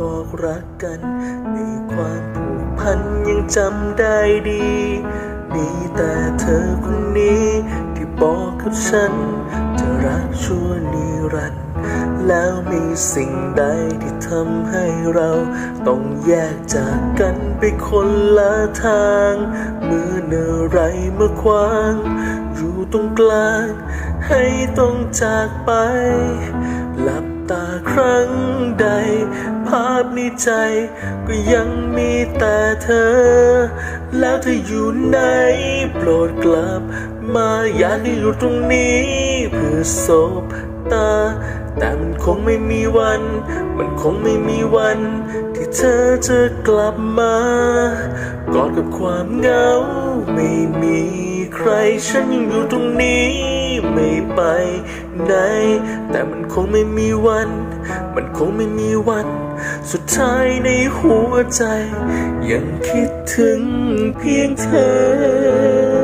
บอกรักกันในความผูกพันยังจำได้ดี มีแต่เธอคนนี้ที่บอกกับฉัน จะรักชั่วนิรันดร์แล้วมีสิ่งใดที่ทำให้เราต้องแยกจากกันไปคนละทางเมื่อเนอะไรมาขวาง อยู่ตรงกลาง ให้ต้องจากไป หลับตาครั้ง ใด ภาพในใจ ก็ยังมีแต่เธอ แล้วเธออยู่ไหน โปรดกลับ มาอยากให้อยู่ตรงนี้เพื่อสบตา แต่มันคงไม่มีวัน มันคงไม่มีวัน ที่เธอจะกลับมากอดกับความเหงา ไม่มีใครฉันยังอยู่ตรงนี้ไม่ไปไหน แต่มันคงไม่มีวัน มันคงไม่มีวัน สุดท้ายในหัวใจ ยังคิดถึงเพียงเธอ